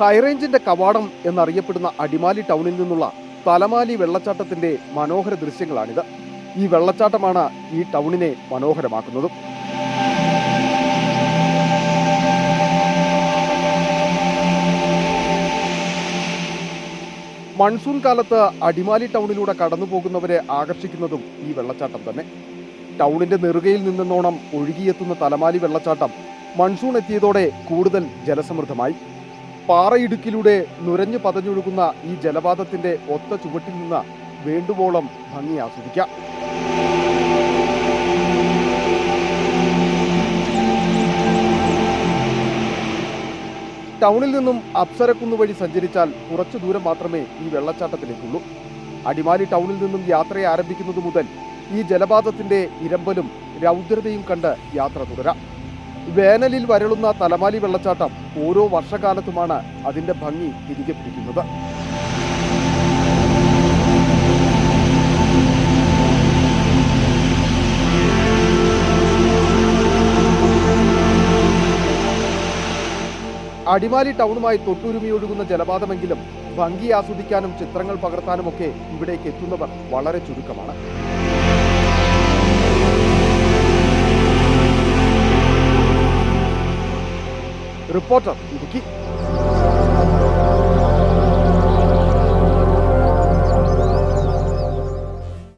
ഹൈറേഞ്ചിന്റെ കവാടം എന്നറിയപ്പെടുന്ന അടിമാലി ടൗണിൽ നിന്നുള്ള തലമാലി വെള്ളച്ചാട്ടത്തിന്റെ മനോഹര ദൃശ്യങ്ങളാണിത്. ഈ വെള്ളച്ചാട്ടമാണ് ഈ ടൗണിനെ മനോഹരമാക്കുന്നതും. മൺസൂൺ കാലത്ത് അടിമാലി ടൗണിലൂടെ കടന്നു പോകുന്നവരെ ആകർഷിക്കുന്നതും ഈ വെള്ളച്ചാട്ടം തന്നെ. ടൗണിന്റെ നെറുകയിൽ നിന്നെന്നോണം ഒഴുകിയെത്തുന്ന തലമാലി വെള്ളച്ചാട്ടം മൺസൂൺ എത്തിയതോടെ കൂടുതൽ ജലസമൃദ്ധമായി. പാറയിടുക്കിലൂടെ നുരഞ്ഞു പതഞ്ഞൊഴുകുന്ന ഈ ജലപാതത്തിന്റെ ഒത്ത ചുവട്ടിൽ നിന്ന് വേണ്ടുവോളം ഭംഗി ആസ്വദിക്കാം. ടൗണിൽ നിന്നും അപ്സരക്കുന്ന് വഴി സഞ്ചരിച്ചാൽ കുറച്ചു ദൂരം മാത്രമേ ഈ വെള്ളച്ചാട്ടത്തിലേക്കുള്ളൂ. അടിമാലി ടൗണിൽ നിന്നും യാത്ര ആരംഭിക്കുന്നത് മുതൽ ഈ ജലപാതത്തിന്റെ ഇരമ്പലും രൗദ്രതയും കണ്ട് യാത്ര തുടരാം. വേനലിൽ വരളുന്ന തലമാലി വെള്ളച്ചാട്ടം ഓരോ വർഷകാലത്തുമാണ് അതിന്റെ ഭംഗി തിരികെ പിടിക്കുന്നത്. അടിമാലി ടൗണുമായി തൊട്ടുരുമിയൊഴുകുന്ന ജലപാതമെങ്കിലും ഭംഗി ആസ്വദിക്കാനും ചിത്രങ്ങൾ പകർത്താനുമൊക്കെ ഇവിടേക്ക് എത്തുന്നവർ വളരെ ചുരുക്കമാണ്. റിപ്പോർട്ടർ ഇടുക്കി.